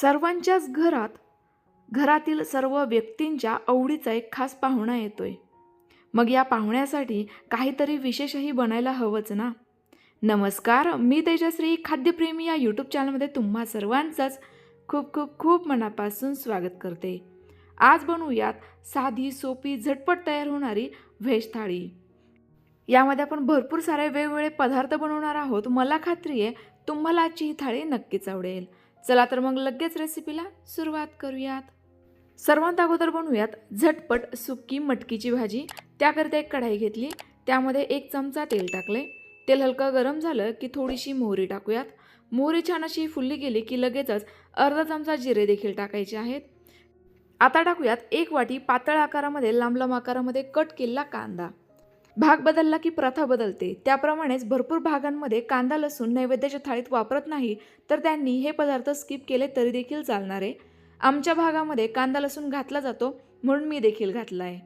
सर्वांच्याच घरात घरातील सर्व व्यक्तींच्या आवडीचा एक खास पाहुणा येतोय. मग या पाहुण्यासाठी काहीतरी विशेषही बनायला हवंच ना? नमस्कार मी तेजश्री खाद्यप्रेमी या यूट्यूब चॅनलमध्ये तुम्हा सर्वांचंच खूप खूप खूप मनापासून स्वागत करते. आज बनवूयात साधी सोपी झटपट तयार होणारी व्हेज थाळी. यामध्ये आपण भरपूर सारे वेगवेगळे पदार्थ बनवणार आहोत. मला खात्री आहे तुम्हाला आजची ही थाळी नक्कीच आवडेल. चला तर मग लगेच रेसिपीला सुरुवात करूयात. सर्वात अगोदर बनवूयात झटपट सुक्की मटकीची भाजी. त्याकरिता एक कढाई घेतली. त्यामध्ये एक चमचा तेल टाकले. तेल हलकं गरम झालं की थोडीशी मोहरी टाकूयात. मोहरी छान अशी फुलली गेली की लगेचच अर्धा चमचा जिरे देखील टाकायचे आहेत. आता टाकूयात एक वाटी पातळ आकारामध्ये लांब लांब आकारामध्ये कट केलेला कांदा. भाग बदलला की प्रथा बदलते. त्याप्रमाणेच भरपूर भागांमध्ये कांदा लसूण नैवेद्याच्या थाळीत वापरत नाही तर त्यांनी हे पदार्थ स्किप केले तरी देखील चालणार. आहे आमच्या भागामध्ये कांदा लसूण घातला जातो म्हणून मी देखील घातला आहे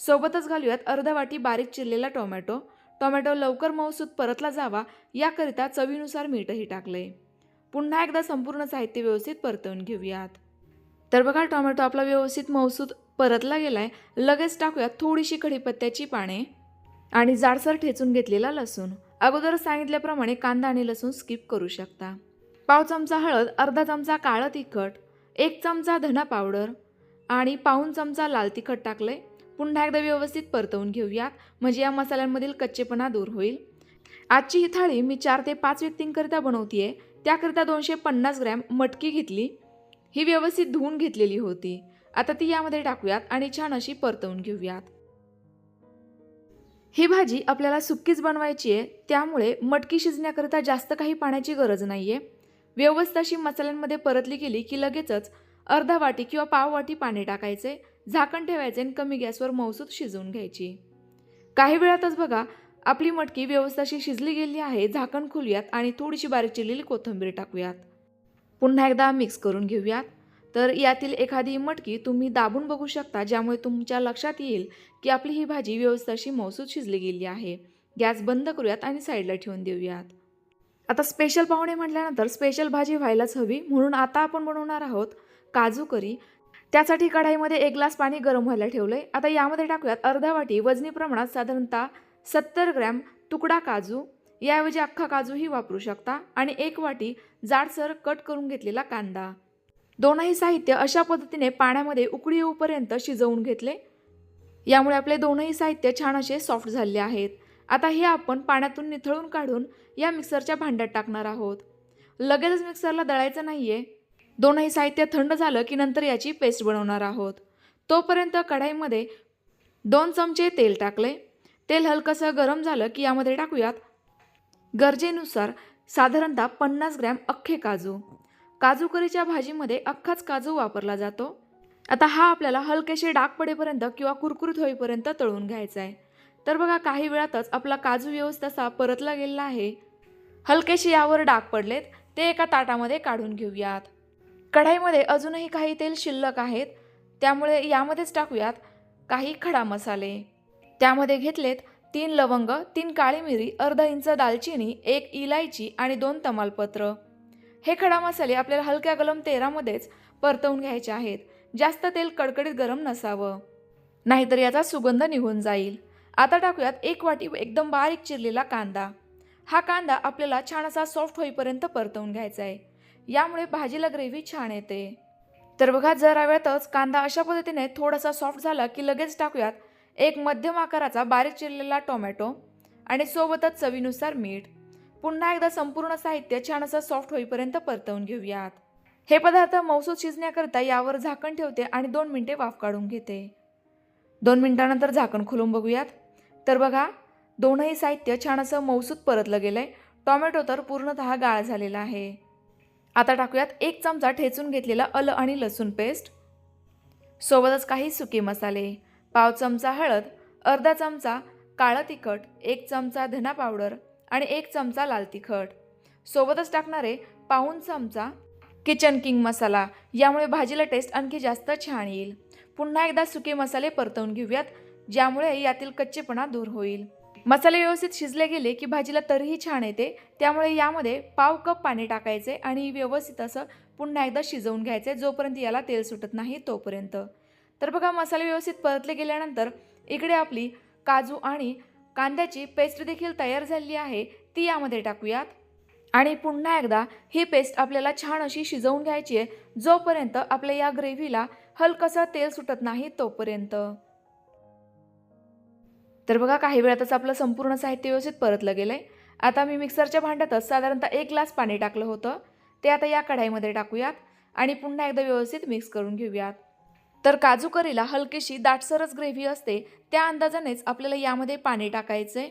सोबतच घालूयात अर्धा वाटी बारीक चिरलेला टोमॅटो. टोमॅटो लवकर मऊसूत परतला जावा याकरिता चवीनुसार मीठही टाकले पुन्हा एकदा संपूर्ण साहित्य व्यवस्थित परतवून घेऊयात. तर बघा टोमॅटो आपला व्यवस्थित मऊसूत परतला गेलाय. लगेच टाकूयात थोडीशी कढीपत्त्याची पाने. आणि जाडसर ठेचून घेतलेला लसूण. अगोदर सांगितल्याप्रमाणे कांदा आणि लसूण स्किप करू शकता. पाव चमचा हळद अर्धा चमचा काळं तिखट एक चमचा धना पावडर आणि पाऊन चमचा लाल तिखट टाकले पुन्हा एकदा व्यवस्थित परतवून घेऊयात. म्हणजे या मसाल्यांमधील कच्चेपणा दूर होईल. आजची ही थाळी मी चार ते पाच व्यक्तींकरिता बनवतीये. त्याकरिता दोनशे पन्नास ग्रॅम मटकी घेतली. ही व्यवस्थित धुवून घेतलेली होती. आता ती यामध्ये टाकूयात आणि छान अशी परतवून घेऊयात. ही भाजी आपल्याला सुक्कीच बनवायची आहे त्यामुळे मटकी शिजण्याकरिता जास्त काही पाण्याची गरज नाही आहे व्यवस्थित अशी मसाल्यांमध्ये परतली गेली की लगेचच अर्धा वाटी किंवा पाव वाटी पाणी टाकायचे झाकण ठेवायचे आणि कमी गॅसवर मौसूद शिजवून घ्यायची. काही वेळातच बघा आपली मटकी व्यवस्थाशी शिजली गेली आहे झाकण खोलूयात आणि थोडीशी बारीक चिरलेली कोथिंबीर टाकूयात. पुन्हा एकदा मिक्स करून घेऊयात. तर यातील एखादी मटकी तुम्ही दाबून बघू शकता ज्यामुळे तुमच्या लक्षात येईल की आपली ही भाजी व्यवस्थित अशी मौसूद शिजली गेली आहे. गॅस बंद करूयात आणि साईडला ठेवून देऊयात. आता स्पेशल पाहुणे म्हटल्यानंतर स्पेशल भाजी व्हायलाच हवी म्हणून आता आपण बनवणार आहोत काजू करी. त्यासाठी कढाईमध्ये एक ग्लास पाणी गरम व्हायला ठेवलं आहे आता यामध्ये टाकूयात अर्धा वाटी वजनी प्रमाणात साधारणतः सत्तर ग्रॅम तुकडा काजू. याऐवजी अख्खा काजूही वापरू शकता आणि एक वाटी जाडसर कट करून घेतलेला कांदा. दोनही साहित्य अशा पद्धतीने पाण्यामध्ये उकळी येऊपर्यंत शिजवून घेतले. यामुळे आपले दोनही साहित्य छान असे सॉफ्ट झाले आहेत. आता हे आपण पाण्यातून निथळून काढून या मिक्सरच्या भांड्यात टाकणार आहोत. लगेचच मिक्सरला दळायचं नाही आहे दोनही साहित्य थंड झालं की नंतर याची पेस्ट बनवणार आहोत. तोपर्यंत कढाईमध्ये दोन चमचे तेल टाकले. तेल हलकंसं गरम झालं की यामध्ये टाकूयात गरजेनुसार साधारणतः पन्नास ग्रॅम अख्खे काजू. काजू करीच्या भाजीमध्ये अख्खाच काजू वापरला जातो. आता हा आपल्याला हलकेसे डाग पडेपर्यंत किंवा कुरकुरीत होईपर्यंत तळून घ्यायचा आहे. तर बघा काही वेळातच आपला काजू व्यवस्थित असा परतला गेलेला आहे. हलकेशी यावर डाग पडलेत ते एका ताटामध्ये काढून घेऊयात. कढाईमध्ये अजूनही काही तेल शिल्लक आहेत. त्यामुळे यामध्येच टाकूयात काही खडा मसाले. त्यामध्ये घेतलेत तीन लवंग तीन काळी मिरी अर्धा इंच दालचिनी एक इलायची आणि दोन तमालपत्र. हे खडा मसाले आपल्याला हलक्या गलम तेलामध्येच परतवून घ्यायचे आहेत. जास्त तेल कडकडीत गरम नसावं. नाहीतर याचा सुगंध निघून जाईल. आता टाकूयात एक वाटी एकदम बारीक चिरलेला कांदा. हा कांदा आपल्याला छान असा सॉफ्ट होईपर्यंत परतवून घ्यायचा आहे. यामुळे भाजीला ग्रेव्ही छान येते. तर बघा जरा वेळातच कांदा अशा पद्धतीने थोडासा सॉफ्ट झाला की लगेच टाकूयात. एक मध्यम आकाराचा बारीक चिरलेला टोमॅटो आणि सोबतच चवीनुसार मीठ. पुन्हा एकदा संपूर्ण साहित्य छान असं सॉफ्ट होईपर्यंत परतवून घेऊयात. हे पदार्थ मौसूद शिजण्याकरता यावर झाकण ठेवते आणि दोन मिनिटे वाफ काढून घेते. दोन मिनिटानंतर झाकण खोलून बघूयात. तर बघा दोनही साहित्य छान असं मौसूद परतलं गेलं आहे टॉमॅटो तर पूर्णतः गाळ झालेला आहे. आता टाकूयात एक चमचा ठेचून घेतलेला अल आणि लसूण पेस्ट. सोबतच काही सुके मसाले पाव चमचा हळद अर्धा चमचा काळं तिखट एक चमचा धना पावडर आणि एक चमचा लाल तिखट. सोबतच टाकणारे पाऊन चमचा किचन किंग मसाला. यामुळे भाजीला टेस्ट आणखी जास्त छान येईल. पुन्हा एकदा सुके मसाले परतवून घेऊयात ज्यामुळे यातील कच्चेपणा दूर होईल. मसाले व्यवस्थित शिजले गेले की भाजीला तरीही छान येते त्यामुळे यामध्ये पाव कप पाणी टाकायचे आणि व्यवस्थित असं पुन्हा एकदा शिजवून घ्यायचे जोपर्यंत याला तेल सुटत नाही तोपर्यंत. तर बघा मसाले व्यवस्थित परतले गेल्यानंतर इकडे आपली काजू आणि कांद्याची पेस्ट देखील तयार झालेली आहे ती यामध्ये टाकूयात. आणि पुन्हा एकदा ही पेस्ट आपल्याला छान अशी शिजवून घ्यायची आहे जोपर्यंत आपल्या या ग्रेव्हीला हलकसं तेल सुटत नाही तोपर्यंत. तर बघा काही वेळातच आपलं संपूर्ण साहित्य व्यवस्थित परतलं गेलं आहे आता मी मिक्सरच्या भांड्यातच साधारणतः एक ग्लास पाणी टाकलं होतं. ते आता या कढाईमध्ये टाकूयात आणि पुन्हा एकदा व्यवस्थित मिक्स करून घेऊयात. तर काजू करीला हलकीशी दाटसरच ग्रेव्ही असते त्या अंदाजानेच आपल्याला यामध्ये पाणी टाकायचं आहे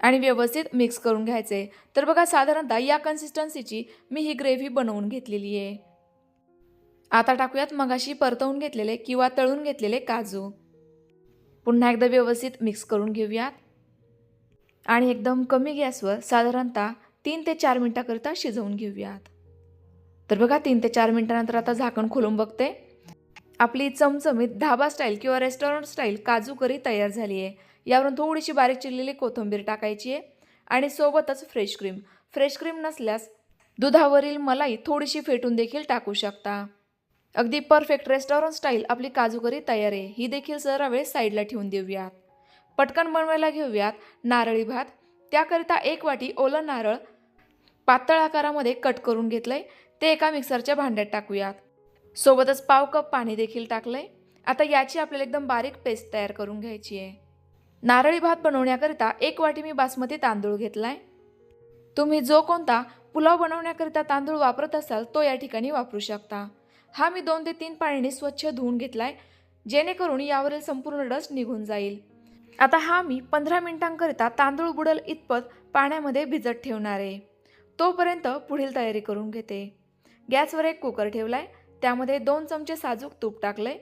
आणि व्यवस्थित मिक्स करून घ्यायचे. तर बघा साधारणतः या कन्सिस्टन्सीची मी ही ग्रेव्ही बनवून घेतलेली आहे. आता टाकूयात मगाशी परतवून घेतलेले किंवा तळून घेतलेले काजू. पुन्हा एकदा व्यवस्थित मिक्स करून घेऊयात. आणि एकदम कमी गॅसवर साधारणतः तीन ते चार मिनटाकरिता शिजवून घेऊयात. तर बघा तीन ते चार मिनटानंतर आता झाकण खोलून बघते. आपली चमचमीत धाबा स्टाईल किंवा रेस्टॉरंट स्टाईल काजू करी तयार झाली आहे. यावरून थोडीशी बारीक चिरलेली कोथिंबीर टाकायची आहे आणि सोबतच फ्रेश क्रीम फ्रेश क्रीम नसल्यास दुधावरील मलाई थोडीशी फेटून देखील टाकू शकता. अगदी परफेक्ट रेस्टॉरंट स्टाईल आपली काजू करी तयार आहे. ही देखील जरा वेळ साईडला ठेवून देऊयात. पटकन बनवायला घेऊयात नारळी भात. त्याकरिता एक वाटी ओलं नारळ पातळ आकारामध्ये कट करून घेतलं आहे ते एका मिक्सरच्या भांड्यात टाकूयात. सोबतच पाव कप पाणी देखील टाकलं आहे आता याची आपल्याला एकदम बारीक पेस्ट तयार करून घ्यायची आहे. नारळी भात बनवण्याकरिता एक वाटी मी बासमती तांदूळ घेतला आहे तुम्ही जो कोणता पुलाव बनवण्याकरिता तांदूळ वापरत असाल तो या ठिकाणी वापरू शकता. हा मी दोन ते तीन पाण्याने स्वच्छ धुवून घेतला आहे जेणेकरून यावरील संपूर्ण डस्ट निघून जाईल. आता हा मी पंधरा मिनिटांकरिता तांदूळ बुडल इतपत पाण्यामध्ये भिजत ठेवणार आहे. तोपर्यंत पुढील तयारी करून घेते. गॅसवर एक कुकर ठेवला आहे त्यामध्ये दोन चमचे साजूक तूप टाकले.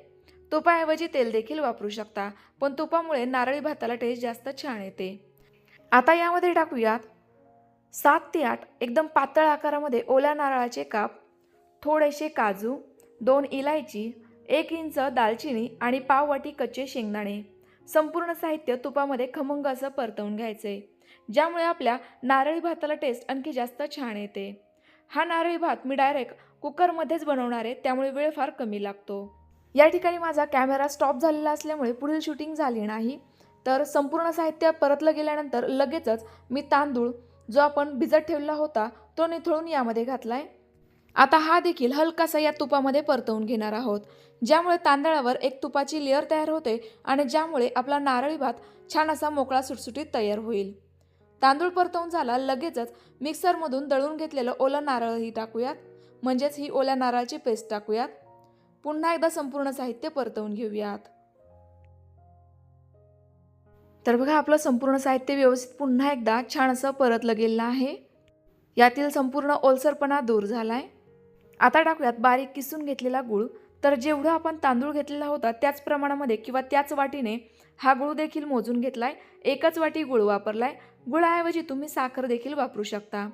तुपाऐवजी तेल देखील वापरू शकता पण तुपामुळे नारळी भाताला टेस्ट जास्त छान येते. आता यामध्ये टाकूयात सात ते आठ एकदम पातळ आकारामध्ये ओल्या नारळाचे काप थोडेसे काजू दोन इलायची एक इंच दालचिनी आणि पाव वाटी कच्चे शेंगदाणे. संपूर्ण साहित्य तुपामध्ये खमंग असं परतवून घ्यायचे ज्यामुळे आपल्या नारळी भाताला टेस्ट आणखी जास्त छान येते. हा नारळी भात मी डायरेक्ट कुकरमध्येच बनवणार आहे त्यामुळे वेळ फार कमी लागतो. या ठिकाणी माझा कॅमेरा स्टॉप झालेला असल्यामुळे पुढील शूटिंग झाली नाही. तर संपूर्ण साहित्य परतलं गेल्यानंतर लगेचच मी तांदूळ जो आपण भिजत ठेवला होता तो निथळून यामध्ये घातला आहे आता हा देखील हलकासा या तुपामध्ये परतवून घेणार आहोत ज्यामुळे तांदळावर एक तुपाची लेअर तयार होते आणि ज्यामुळे आपला नारळी भात छान असा मोकळा सुटसुटीत तयार होईल. तांदूळ परतवून झाला लगेचच मिक्सरमधून दळून घेतलेलं ओलं नारळही टाकूयात. म्हणजेच ही ओल्या नारळाची पेस्ट टाकूयात. पुन्हा एकदा संपूर्ण साहित्य परतवून घेऊयात. तर बघा आपलं संपूर्ण साहित्य व्यवस्थित पुन्हा एकदा छान असं परतलं गेलं आहे. यातील संपूर्ण ओलसरपणा दूर झालाय. आता टाकूयात बारीक किसून घेतलेला गूळ. तर जेवढं आपण तांदूळ घेतलेला होता त्याच प्रमाणामध्ये किंवा त्याच वाटीने हा गूळ देखील मोजून घेतलाय. एकच वाटी गूळ वापरलाय. गुळाऐवजी तुम्ही साखर देखील वापरू शकता.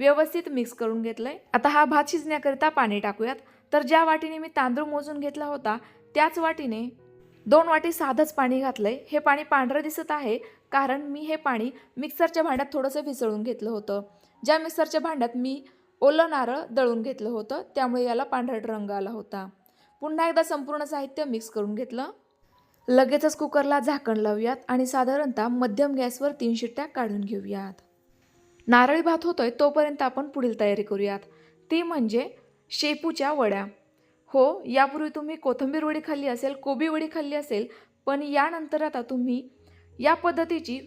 व्यवस्थित मिक्स करून घेतलंय. आता हा भात शिजण्याकरिता पाणी टाकूयात. तर ज्या वाटीने मी तांदूळ मोजून घेतला होता त्याच वाटीने दोन वाटी साधंच पाणी घातलंय. हे पाणी पांढरं दिसत आहे कारण मी हे पाणी मिक्सरच्या भांड्यात थोडंसं विसळून घेतलं होतं. ज्या मिक्सरच्या भांड्यात मी ओलं नारळ दळून घेतलं होतं त्यामुळे याला पांढरट रंग आला होता. पुन्हा एकदा संपूर्ण साहित्य मिक्स करून घेतलं. लगेचच कुकरला झाकण लावूयात आणि साधारणतः मध्यम गॅसवर तीन शिट्ट्या काढून घेऊयात. नारळी भात होतोय तोपर्यंत आपण पुढील तयारी करूयात. ती म्हणजे शेपूच्या वड्या. हो यापूर्वी तुम्ही कोथिंबीर वडी खाल्ली असेल कोबी वडी खाल्ली असेल पण यानंतर आता तुम्ही या पद्धतीची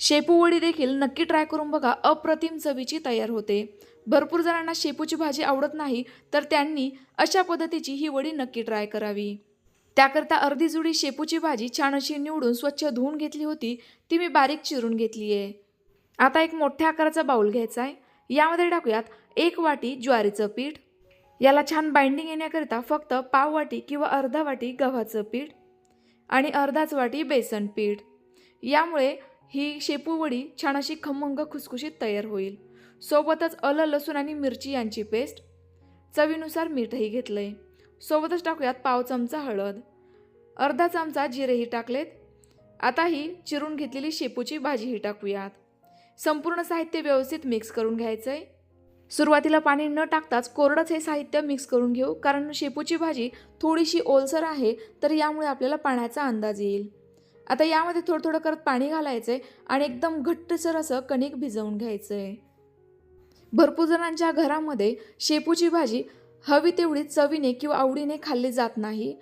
शेपू वडी देखील नक्की ट्राय करून बघा. अप्रतिम चवीची तयार होते. भरपूर जणांना शेपूची भाजी आवडत नाही तर त्यांनी अशा पद्धतीची ही वडी नक्की ट्राय करावी. त्याकरता अर्धी जुडी शेपूची भाजी छान अशी निवडून स्वच्छ धुवून घेतली होती. ती मी बारीक चिरून घेतली आहे आता एक मोठ्या आकाराचा बाऊल घ्यायचा आहे. यामध्ये टाकूयात एक वाटी ज्वारीचं पीठ. याला छान बाइंडिंग येण्याकरिता फक्त पाव वाटी किंवा अर्धा वाटी गव्हाचं पीठ आणि अर्धाच वाटी बेसन पीठ. यामुळे ही शेपूवडी छान अशी खमंग खुसखुशीत तयार होईल. सोबतच अल लसूण आणि मिरची यांची पेस्ट चवीनुसार मीठही घेतलं आहे सोबतच टाकूयात पाव चमचा हळद. अर्धा चमचा जिरेही टाकलेत. आता ही चिरून घेतलेली शेपूची भाजीही टाकूयात. संपूर्ण साहित्य व्यवस्थित मिक्स करून घ्यायचं आहे सुरुवातीला पाणी न टाकताच कोरडंच हे साहित्य मिक्स करून घेऊ कारण शेपूची भाजी थोडीशी ओलसर आहे तर यामुळे आपल्याला पाण्याचा अंदाज येईल. आता यामध्ये थोडं थोडं करत पाणी घालायचं आहे आणि एकदम घट्टसर असं कणिक भिजवून घ्यायचं आहे भरपूर जणांच्या घरामध्ये शेपूची भाजी हवी तेवढी चवीने किंवा आवडीने खाल्ली जात नाही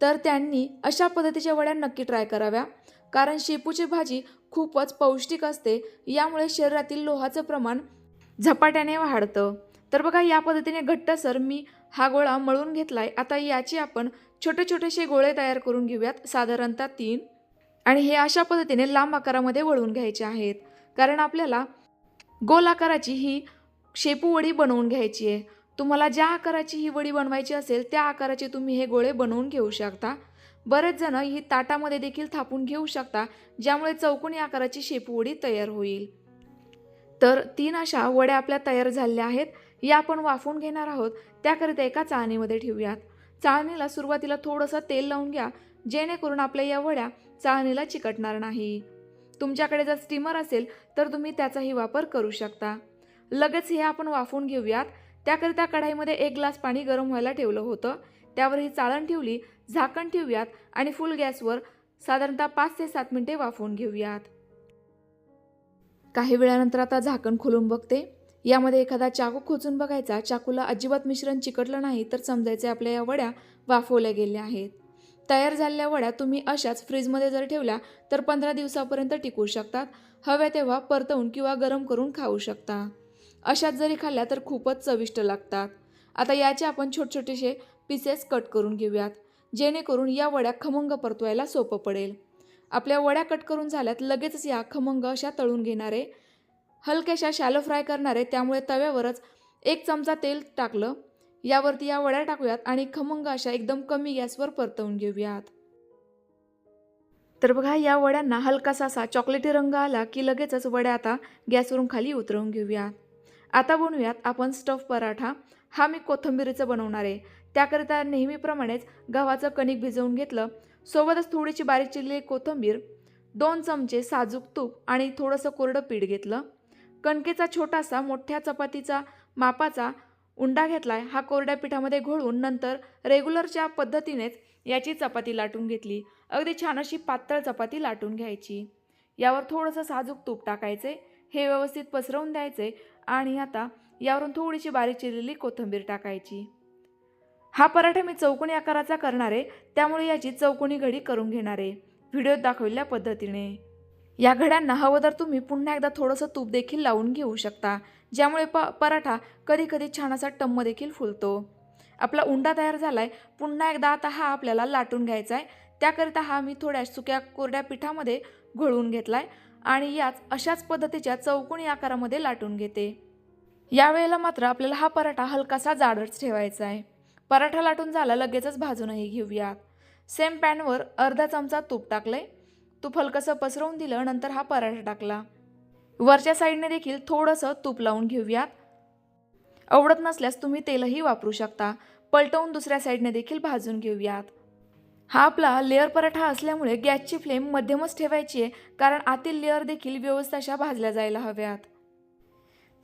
तर त्यांनी अशा पद्धतीच्या वड्या नक्की ट्राय कराव्या कारण शेपूची भाजी खूपच पौष्टिक असते. यामुळे शरीरातील लोहाचं प्रमाण झपाट्याने वाढतं. तर बघा या पद्धतीने घट्टसर मी हा गोळा मळून घेतलाय. आता याचे आपण छोटे छोटेसे गोळे तयार करून घेऊयात. साधारणतः तीन. आणि हे अशा पद्धतीने लांब आकारामध्ये वळून घ्यायचे आहेत. कारण आपल्याला गोल आकाराची ही शेपू वडी बनवून घ्यायची आहे. तुम्हाला ज्या आकाराची ही वडी बनवायची असेल त्या आकाराचे तुम्ही हे गोळे बनवून घेऊ शकता. बरेच जण ही ताटामध्ये देखील थापून घेऊ शकता ज्यामुळे चौकोनी आकाराची शेपवडी तयार होईल. तर तीन अशा वड्या आपल्या तयार झालेल्या आहेत या आपण वाफवून घेणार आहोत. त्याकरिता एका चाळणीमध्ये ठेवूयात. चाळणीला सुरुवातीला थोडंसं तेल लावून घ्या जेणेकरून आपल्या या वड्या चाळणीला चिकटणार नाही. तुमच्याकडे जर स्टीमर असेल तर तुम्ही त्याचाही वापर करू शकता. लगेच हे आपण वाफवून घेऊयात. त्याकरिता कढाईमध्ये एक ग्लास पाणी गरम व्हायला ठेवलं होतं. त्यावर ही चाळण ठेवली झाकण ठेवूयात आणि फुल गॅसवर साधारणतः पाच ते सात मिनिटे वाफवून घेऊयात. काही वेळानंतर आता झाकण खोलून बघते. यामध्ये एखादा चाकू खोचून बघायचा चाकूला अजिबात मिश्रण चिकटलं नाही तर समजायचे आपल्या या वड्या वाफवल्या गेल्या आहेत. तयार झालेल्या वड्या तुम्ही अशाच फ्रीजमध्ये जर ठेवल्या तर पंधरा दिवसापर्यंत टिकू शकतात. हव्या तेव्हा परतवून किंवा गरम करून खाऊ शकता. अशाच जरी खाल्ल्या तर खूपच चविष्ट लागतात. आता याचे आपण छोटे छोटेसे पीसेस कट करून घेऊयात जेणेकरून या वड्या खमंग परतवायला सोपं पडेल. आपल्या वड्या कट करून झाल्यात लगेचच या खमंग अशा तळून घेणारे हलक्याशा शॅलो फ्राय करणारे त्यामुळे तव्यावरच एक चमचा तेल टाकलं. यावरती या वड्या टाकूयात आणि खमंग अशा एकदम कमी गॅसवर परतवून घेऊयात. तर बघा या वड्यांना हलकासा असा चॉकलेटी रंग आला की लगेचच वड्या आता गॅसवरून खाली उतरवून घेऊयात. आता बनवूयात आपण स्टफ पराठा. हा मी कोथिंबिरीचं बनवणार आहे. त्याकरिता नेहमीप्रमाणेच गव्हाचं कणिक भिजवून घेतलं. सोबतच थोडीशी बारीक चिरलेली कोथिंबीर दोन चमचे साजूक तूप आणि थोडंसं कोरडं पीठ घेतलं. कणकेचा छोटासा मोठ्या चपातीचा मापाचा उंडा घेतलाय. हा कोरड्या पिठामध्ये घोळून नंतर रेग्युलरच्या पद्धतीनेच याची चपाती लाटून घेतली. अगदी छान अशी पातळ चपाती लाटून घ्यायची. यावर थोडंसं साजूक तूप टाकायचे. हे व्यवस्थित पसरवून द्यायचे आणि आता यावरून थोडीशी बारीक चिरलेली कोथिंबीर टाकायची. हा पराठा मी चौकोनी आकाराचा करणार आहे त्यामुळे याची चौकोनी घडी करून घेणार आहे. व्हिडिओत दाखवलेल्या पद्धतीने. या घड्यांना हवं तर तुम्ही पुन्हा एकदा थोडंसं तूप देखील लावून घेऊ शकता ज्यामुळे प पराठा कधी कधी छान असा टम्म देखील फुलतो. आपला उंडा तयार झाला आहे पुन्हा एकदा आता हा आपल्याला लाटून घ्यायचा आहे त्याकरिता हा मी थोड्या सुक्या कोरड्या पिठामध्ये घोळून घेतला आहे आणि याच अशाच पद्धतीच्या चौकोनी आकारामध्ये लाटून घेते. यावेळेला मात्र आपल्याला हा पराठा हलकासा जाडच ठेवायचा आहे पराठा लाटून झाला लगेचच भाजूनही घेऊयात सेम पॅनवर अर्धा चमचा तूप टाकलंय. तूप हलकंसं पसरवून दिलं नंतर हा पराठा टाकला. वरच्या साईडने देखील थोडंसं तूप लावून घेऊयात. आवडत नसल्यास तुम्ही तेलही वापरू शकता. पलटवून दुसऱ्या साईडने देखील भाजून घेऊयात. हा आपला लेअर पराठा असल्यामुळे गॅसची फ्लेम मध्यमच ठेवायची आहे कारण आतील लेअर देखील व्यवस्थाशा भाजल्या जायला हव्यात.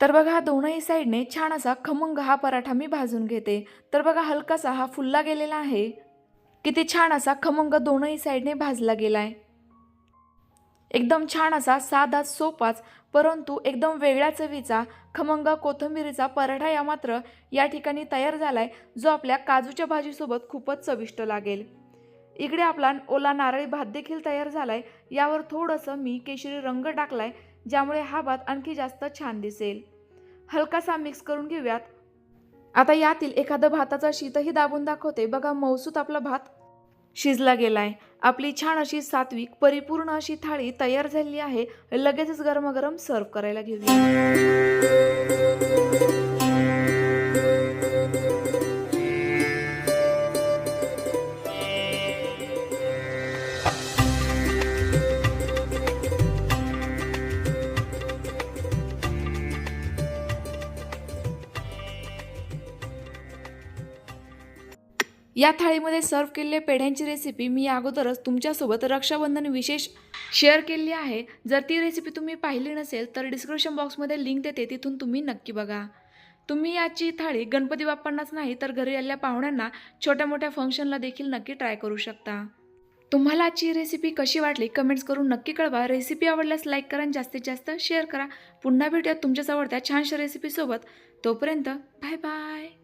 तर बघा दोनही साईडने छान असा खमंग हा पराठा मी भाजून घेते. तर बघा हलकासा हा फुलला गेलेला आहे. किती छान असा खमंग दोनही साईडने भाजला गेलाय. एकदम छान असा साधा सोपाच परंतु एकदम वेगळ्या चवीचा खमंग कोथिंबिरीचा पराठा या मात्र या ठिकाणी तयार झालाय जो आपल्या काजूच्या भाजीसोबत खूपच चविष्ट लागेल. इकडे आपला ओला नारळी भात देखील तयार झालाय. यावर थोडंसं मी केशरी रंग टाकलाय. ज्यामुळे हा भात आणखी जास्त छान दिसेल. हलकासा मिक्स करून घेऊयात. आता यातील एखादं भाताचा शीतही दाबून दाखवते. बघा मौसूत आपला भात शिजला गेलाय. आपली छान अशी सात्विक परिपूर्ण अशी थाळी तयार झालेली आहे. लगेचच गरमागरम सर्व करायला घेऊया. या थाळीमध्ये सर्व केलेल्या पेढ्यांची रेसिपी मी अगोदरच तुमच्यासोबत रक्षाबंधन विशेष शेअर केली आहे. जर ती रेसिपी तुम्ही पाहिली नसेल तर डिस्क्रिप्शन बॉक्समध्ये लिंक देते तिथून तुम्ही नक्की बघा. तुम्ही याची थाळी गणपती बाप्पांनाच नाही तर घरी आलेल्या पाहुण्यांना छोट्या मोठ्या फंक्शनला देखील नक्की ट्राय करू शकता. तुम्हाला आजची रेसिपी कशी वाटली कमेंट्स करून नक्की कळवा. रेसिपी आवडल्यास लाईक करा आणि जास्तीत जास्त शेअर करा. पुन्हा भेटूया तुमच्याच आवडत्या छानशा रेसिपीसोबत तोपर्यंत बाय बाय